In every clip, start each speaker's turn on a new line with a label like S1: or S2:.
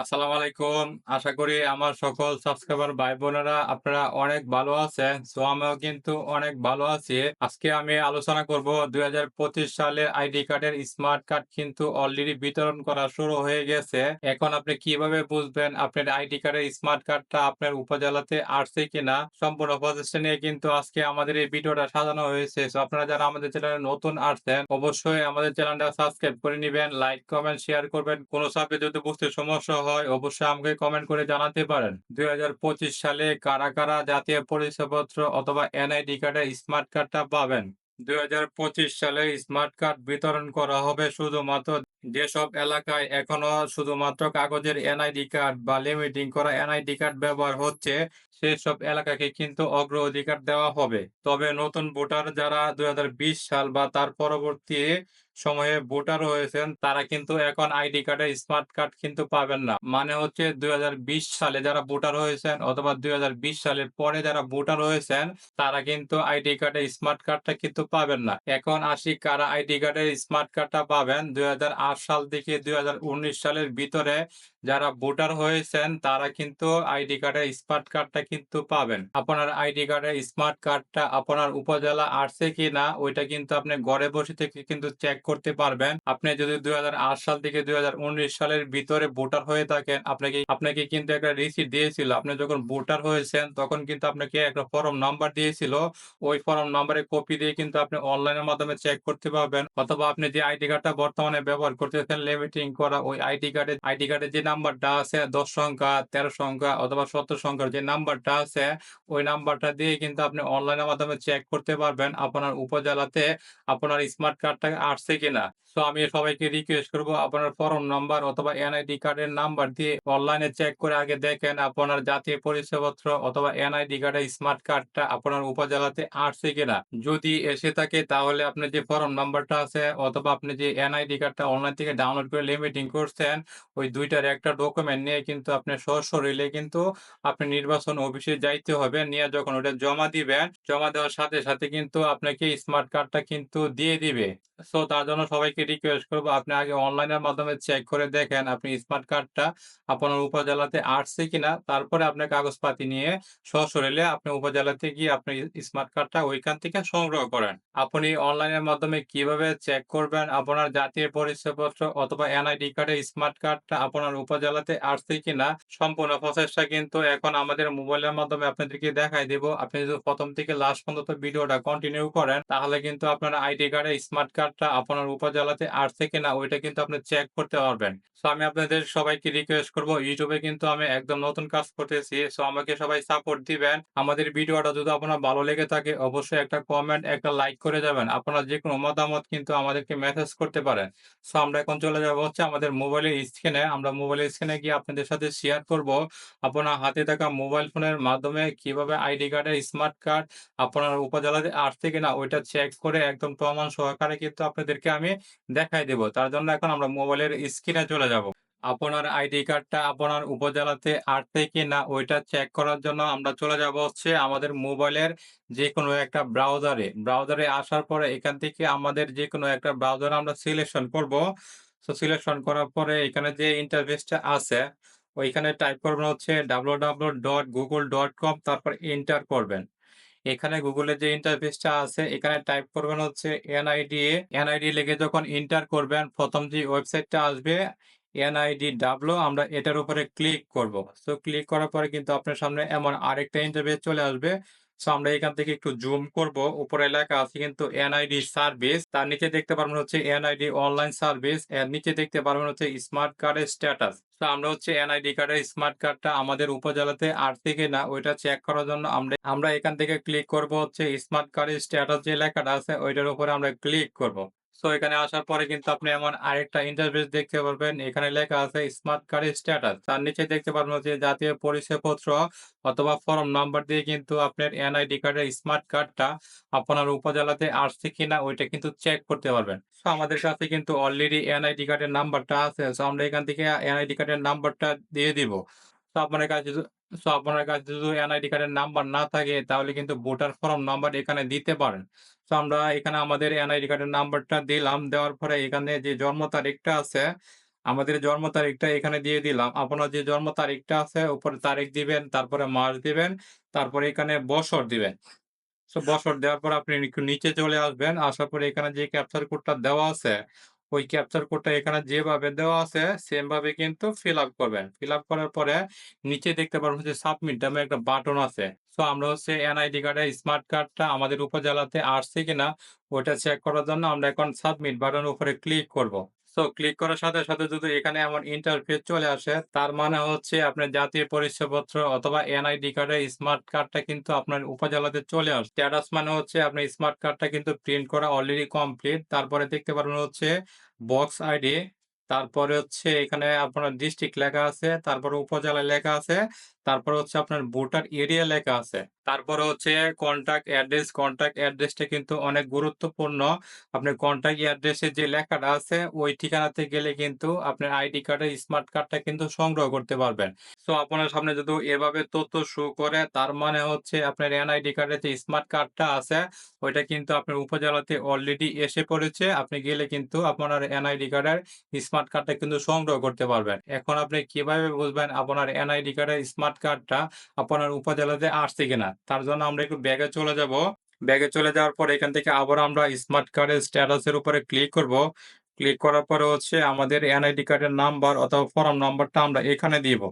S1: আসসালামু আলাইকুম। আশা করি আমার সকল সাবস্ক্রাইবার ভাই বোনেরা আপনারা অনেক ভালো আছেন। সো আমিও কিন্তু অনেক ভালো আছি। আজকে আমি আলোচনা করব ২০২৫ সালে আইডি কার্ডের স্মার্ট কার্ড কিন্তু অলরেডি বিতরণ করা শুরু হয়ে গেছে। এখন আপনি কীভাবে বুঝবেন আপনার আইডি কার্ডের স্মার্ট কার্ডটা আপনার উপজেলাতে আসছে কিনা? সম্পূর্ণ প্রসেসটা নিয়ে কিন্তু আজকে আমাদের এই ভিডিওটা সাজানো হয়েছে। সো আপনারা যারা আমাদের চ্যানেলে নতুন আসছেন অবশ্যই আমাদের চ্যানেলটা সাবস্ক্রাইব করে নেবেন লাইক, কমেন্ট, শেয়ার করবেন। কোনো সাবজেক্ট যদি বুঝতে সমস্যা অবশ্যই আমাকে কমেন্ট করে জানাতে পারেন। ২০২৫ সালে কারা, কারা জাতীয় পরিচয়পত্র অথবা এনআইডি কার্ডের স্মার্ট কার্ডটা পাবেন? ২০২৫ সালে স্মার্ট কার্ড বিতরণ করা হবে শুধুমাত্র যেসব এলাকায় এখনও শুধুমাত্র কাগজের এনআইডি কার্ড বা লিমিটিং করা এনআইডি কার্ড ব্যবহার হচ্ছে সেসব এলাকাকে কিন্তু অগ্রাধিকার দেওয়া হবে। তবে নতুন ভোটার যারা ২০২০ সাল বা তার পরবর্তী সময়ে ভোটার হয়েছেন, তারা কিন্তু এখন আইডি কার্ডের স্মার্ট কার্ড কিন্তু পাবেন না। মানে হচ্ছে ২০২০ সালে যারা ভোটার হয়েছেন অথবা ২০২০ সালের পরে যারা ভোটার হয়েছেন, তারা কিন্তু আইডি কার্ডের স্মার্ট কার্ডটা কিন্তু পাবেন না। এখন আসি কারা আইডি কার্ডের স্মার্ট কার্ডটা পাবেন ২০০৮ সাল থেকে ২০১৯ সালের ভিতরে যারা ভোটার হয়েছেন, তারা কিন্তু আইডি কার্ডের স্মার্ট কার্ডটা কিন্তু পাবেন। আপনার আইডি কার্ডের স্মার্ট কার্ডটা আপনার উপজেলা আসছে কিনা, ওইটা কিন্তু আপনি ঘরে বসে থেকে কিন্তু চেক করতে পারবেন। আপনি যদি ২০০৮ সাল থেকে ২০১৯ সালের ভিতরে ভোটার হয়ে থাকেন আপনাকে আপনাকে কিন্তু একটা রিসিট দিয়েছিল। আপনি যখন ভোটার হয়েছেন তখন কিন্তু আপনাকে একটা ফর্ম নাম্বার দিয়েছিল। ওই ফর্ম নাম্বারের কপি দিয়ে কিন্তু আপনি অনলাইনের মাধ্যমে চেক করতে পারবেন। অথবা আপনি যে আইডি কার্ডটা বর্তমানে ব্যবহার করতেছেন লিমিটিং করা ওই আইডি কার্ডে আইডি কার্ডের যে নাম্বারটা আছে ১০ সংখ্যা, ১৩ সংখ্যা অথবা ৭০ সংখ্যার যে নাম্বারটা আছে ওই নাম্বারটা দিয়ে কিন্তু আপনি অনলাইনের মাধ্যমে চেক করতে পারবেন আপনার উপজেলাতে আপনার স্মার্ট কার্ডটা আসছে কিনা। সো আমি সবাইকে রিকোয়েস্ট করব আপনার ফর্ম নাম্বার অথবা এনআইডি কার্ডের নাম্বার দিয়ে অনলাইনে চেক করে আগে দেখেন আপনার জাতীয় পরিচয়পত্র অথবা এনআইডি কার্ডের স্মার্ট কার্ডটা আপনার উপজেলাতে আসছে কিনা। যদি এসে থাকে তাহলে আপনার যে ফর্ম নাম্বারটা আছে অথবা আপনি যে এনআইডি কার্ডটা অনলাইন থেকে ডাউনলোড করে লিমিটিং করছেন ওই ২ টার একটা ডকুমেন্ট নিয়ে কিন্তু আপনি সশরীরে কিন্তু আপনি নির্বাচন অফিসে যাইতে হবে। নিয়ে যখন ওটা জমা দিবেন, জমা দেওয়ার সাথে, সাথে কিন্তু আপনাকে স্মার্ট কার্ডটা কিন্তু দিয়ে দিবে। সো তার জন্য সবাইকে রিকোয়েস্ট করব আপনি আগে অনলাইনের মাধ্যমে চেক করে দেখেন আপনি স্মার্ট কার্ডটা আপনার উপজেলাতে আসছে কিনা। তারপরে আপনার কাগজপাতি নিয়ে সশরীরে আপনি উপজেলাতে গিয়ে আপনি স্মার্ট কার্ডটা ওইখান থেকে সংগ্রহ করেন। আপনি অনলাইনের মাধ্যমে কীভাবে চেক করবেন আপনার জাতীয় পরিচয়পত্র অথবা এনআইডি কার্ডের স্মার্ট কার্ডটা আপনার উপজেলাতে আসছে কিনা সম্পূর্ণ প্রসেসটা কিন্তু এখন আমাদের মোবাইলের মাধ্যমে আপনাদেরকে দেখাই দেব। আপনি যদি প্রথম থেকে লাস্ট পর্যন্ত ভিডিওটা কন্টিনিউ করেন, তাহলে কিন্তু আপনার আইডি কার্ডের স্মার্ট কার্ডটা আপনার উপজেলাতে আসছে কিনা ওইটা কিন্তু আপনি চেক করতে পারবেন। সো আমি আপনাদের সবাইকে রিকোয়েস্ট করব এ কিন্তু আমি একদম নতুন কাজ করতেছি। সো আমাকে সবাই সাপোর্ট দিবেন। আমাদের ভিডিওটা যদি আপনার ভালো লেগে থাকে অবশ্যই একটা কমেন্ট, একটা লাইক করে যাবেন। আপনার যেকোনো মতামত কিন্তু আমাদেরকে মেসেজ করতে পারেন। সো আমরা এখন চলে যাব হচ্ছে আমাদের মোবাইলের স্ক্রিনে। আমরা মোবাইলের স্ক্রিনে গিয়ে আপনাদের সাথে শেয়ার করব আপনার হাতে থাকা মোবাইল ফোনের মাধ্যমে কীভাবে আইডি কার্ডের স্মার্ট কার্ড আপনার উপজেলাতে আসছে কিনা ওইটা চেক করে একদম প্রমাণ সহকারে কিন্তু আপনাদেরকে আমি দেখাই দেব। তার জন্য এখন আমরা মোবাইলের স্ক্রিনে চলে যাব। আপনার আইডি কার্ডটা আপনার উপজেলাতে আসছে কিনা ওইটা চেক করার জন্য আমরা চলে যাব হচ্ছে আমাদের মোবাইলের যেকোনো একটা ব্রাউজারে। ব্রাউজারে আসার পরে এখান থেকে আমাদের যেকোনো একটা ব্রাউজার আমরা সিলেকশন করব। সো সিলেকশন করার পরে এখানে যে ইন্টারফেসটা আছে, ওইখানে টাইপ করবেন হচ্ছে W W dot Google dot com তারপর এন্টার করবেন। এখানে গুগলের যে ইন্টারফেসটা আছে, এখানে টাইপ করবেন হচ্ছে এনআইডিএ। এনআইডি লিখে যখন ইন্টার করবেন, প্রথম যে ওয়েবসাইটটা আসবে এনআইডি এনআইডিডাব্লিউ আমরা এটার উপরে ক্লিক করব। সো ক্লিক করার পরে কিন্তু আপনার সামনে এমন আরেকটা ইন্টারফেস চলে আসবে। সো আমরা এখান থেকে একটু জুম করব। উপরে এলাকা আছে কিন্তু এনআইডি সার্ভিস। তার নিচে দেখতে পারবেন হচ্ছে এনআইডি অনলাইন সার্ভিস। এর নিচে দেখতে পারবেন হচ্ছে স্মার্ট কার্ডের স্ট্যাটাস। তো আমরা হচ্ছে এনআইডি কার্ডের স্মার্ট কার্ডটা আমাদের উপজেলাতে আসছে কিনা ওইটা চেক করার জন্য আমরা আমরা এখান থেকে ক্লিক করব হচ্ছে স্মার্ট কার্ডের স্ট্যাটাস যে এলাকাটা আছে ওইটার উপরে আমরা ক্লিক করব। সো এখানে আসার পরে কিন্তু আপনি এমন আরেকটা ইন্টারফেস দেখতে পারবেন। এখানে লেখা আছে স্মার্ট কার্ডের স্ট্যাটাস। তার নিচে দেখতে পারবেন হচ্ছে জাতীয় পরিচয়পত্র অথবা ফর্ম নাম্বার দিয়ে কিন্তু আপনার এনআইডি কার্ডের স্মার্ট কার্ডটা আপনার উপজেলাতে আসছে কিনা ওইটা কিন্তু চেক করতে পারবেন। সো আমাদের কাছে কিন্তু অলরেডি এনআইডি কার্ডের নাম্বারটা আছে। সো আমরা এখান থেকে এনআইডি কার্ডের নাম্বারটা দিয়ে দিব। তো আপনার কাছে সো আপনার কাছে যদি এনআইডি কার্ডের নাম্বার না থাকে তাহলে কিন্তু ভোটার ফর্ম নাম্বার এখানে দিতে পারেন। সো আমরা এখানে আমাদের এনআইডি কার্ডের নাম্বারটা দিলাম। দেওয়ার পরে এখানে যে জন্ম তারিখটা আছে আমাদের জন্ম তারিখটা এখানে দিয়ে দিলাম। আপনার যে জন্ম তারিখটা আছে উপরে তারিখ দিবেন, তারপরে মাস দিবেন, তারপরে এখানে বছর দিবেন। সো বছর দেওয়ার পর আপনি নিচে চলে আসবেন। আসার পরে এখানে যে ক্যাপচার কোডটা দেওয়া আছে, ওই ক্যাপচার কোডটা এখানে যেভাবে দেওয়া আছে সেম ভাবে কিন্তু ফিল আপ করবেন। ফিল আপ করার পরে নিচে দেখতে পারবেন হচ্ছে সাবমিট নামে একটা বাটন আছে। সো আমরা হচ্ছে এনআইডি কার্ডের স্মার্ট কার্ডটা আমাদের উপজেলাতে আসছে কিনা ওটা চেক করার জন্য আমরা এখন সাবমিট বাটন উপরে ক্লিক করব। সো ক্লিক করার সাথে, সাথে যদি এখানে এমন ইন্টারফেস চলে আসে তার মানে হচ্ছে আপনার জাতীয় পরিচয়পত্র অথবা এনআইডি কার্ডের স্মার্ট কার্ডটা কিন্তু আপনার উপজেলাতে চলে আসে স্ট্যাটাস মানে হচ্ছে আপনার স্মার্ট কার্ডটা কিন্তু প্রিন্ট করা অলরেডি কমপ্লিট। তারপরে দেখতে পারবেন হচ্ছে বক্স আইডি, তারপরে হচ্ছে এখানে আপনার ডিস্ট্রিক্ট লেখা আছে, তারপরে উপজেলা লেখা আছে, তারপরে হচ্ছে আপনার ভোটার এরিয়া লেখা আছে। তারপরে হচ্ছে কনট্যাক্ট অ্যাড্রেস, কনট্যাক্ট অ্যাড্রেসটা কিন্তু অনেক গুরুত্বপূর্ণ। আপনার কনট্যাক্ট অ্যাড্রেসে যে লেখাটা আছে ওই ঠিকানাতে গেলে কিন্তু আপনার আইডি কার্ডের স্মার্ট কার্ডটা কিন্তু সংগ্রহ করতে পারবেন। সো আপনার সামনে যদি এভাবে তথ্য শো করে তার মানে হচ্ছে আপনার এনআইডি কার্ডের যে স্মার্ট কার্ডটা আছে ওইটা কিন্তু আপনার উপজেলাতে অলরেডি এসে পড়েছে। আপনি গেলে কিন্তু আপনার এনআইডি কার্ডের স্মার্ট কার্ডটা কিন্তু সংগ্রহ করতে পারবেন। এখন আপনি কীভাবে বুঝবেন আপনার এনআইডি কার্ডের স্মার্ট কার্ডটা আপনার উপজেলাতে আসছে কিনা? তার জন্য আমরা একটু ব্যাগে চলে যাব। ব্যাগে চলে যাওয়ার পর এখান থেকে আবার আমরা স্মার্ট কার্ডের স্ট্যাটাসের উপরে ক্লিক করব। ক্লিক করার পরে হচ্ছে আমাদের এনআইডি কার্ডের নাম্বার অথবা ফর্ম নাম্বারটা আমরা এখানে দিব।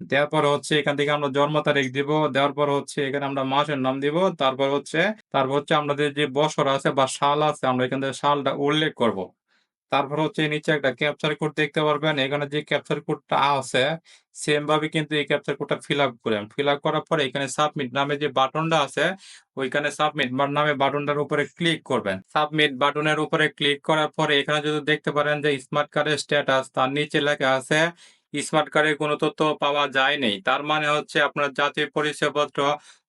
S1: দেওয়ার পর হচ্ছে এখান থেকে আমরা জন্ম তারিখ দিব। দেওয়ার পর হচ্ছে এখানে আমরা মাসের নাম দিব। তারপর হচ্ছে তারপর হচ্ছে আমাদের যে বছর আছে বা সাল আছে, আমরা এখান থেকে সালটা উল্লেখ করব। তারপর হচ্ছে নিচে একটা ক্যাপচার কোড দেখতে পারবেন। এখানে যে ক্যাপচার কোডটা আছে সেম ভাবে কিন্তু এই ক্যাপচার কোডটা ফিল আপ করেন। ফিল আপ করার পরে এখানে সাবমিট নামে যে বাটনটা আছে, ওইখানে সাবমিট নামে বাটনটার উপরে ক্লিক করবেন। সাবমিট বাটনের উপরে ক্লিক করার পরে এখানে যদি দেখতে পারেন যে স্মার্ট কার্ডের স্ট্যাটাস তার নিচে লেখা আছে স্মার্ট কার্ডের কোনো তথ্য পাওয়া যায়নি। তার মানে হচ্ছে আপনার জাতীয় পরিচয়পত্র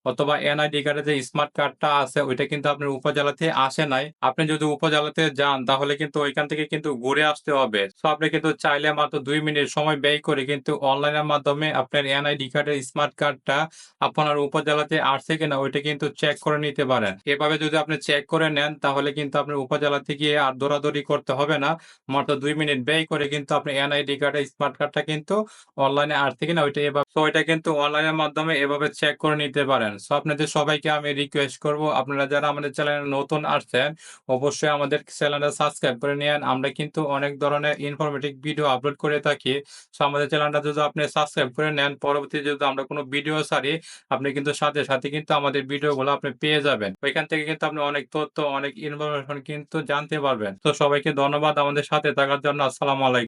S1: অথবা এনআইডি কার্ডের যে স্মার্ট কার্ডটা আছে, ওইটা কিন্তু আপনার উপজেলাতে আসে নাই। আপনি যদি উপজেলাতে যান, তাহলে কিন্তু ওইখান থেকে কিন্তু ঘুরে আসতে হবে। সো আপনি কিন্তু চাইলে মাত্র দুই মিনিট সময় ব্যয় করে কিন্তু অনলাইনের মাধ্যমে আপনার এনআইডি কার্ডের স্মার্ট কার্ডটা আপনার উপজেলাতে আসছে কিনা, ওইটা কিন্তু চেক করে নিতে পারেন। এভাবে যদি আপনি চেক করে নেন, তাহলে কিন্তু আপনার উপজেলাতে গিয়ে আর দৌড়াদৌড়ি করতে হবে না। মাত্র দুই মিনিট ব্যয় করে কিন্তু আপনি এনআইডি কার্ডের স্মার্ট কার্ডটা কিন্তু অনলাইনে আসছে কিনা, ওইটা এভাবে সো এটা কিন্তু অনলাইনের মাধ্যমে এভাবে চেক করে নিতে পারেন। সো আপনাদের সবাইকে আমি রিকোয়েস্ট করব আপনারা যারা আমাদের চ্যানেলে নতুন আসছেন অবশ্যই আমাদের চ্যানেলটা সাবস্ক্রাইব করে নিয়েন। আমরা কিন্তু অনেক ধরনের ইনফরমেটিভ ভিডিও আপলোড করে থাকি। সো আমাদের চ্যানেলটা যদি আপনি সাবস্ক্রাইব করে নেন পরবর্তীতে যদি আমরা কোনো ভিডিও ছাড়ি আপনি কিন্তু সাথে, সাথে কিন্তু আমাদের ভিডিওগুলো আপনি পেয়ে যাবেন। ওইখান থেকে কিন্তু আপনি অনেক তথ্য, অনেক ইনফরমেশন কিন্তু জানতে পারবেন। তো সবাইকে ধন্যবাদ আমাদের সাথে থাকার জন্য। আসসালামু আলাইকুম।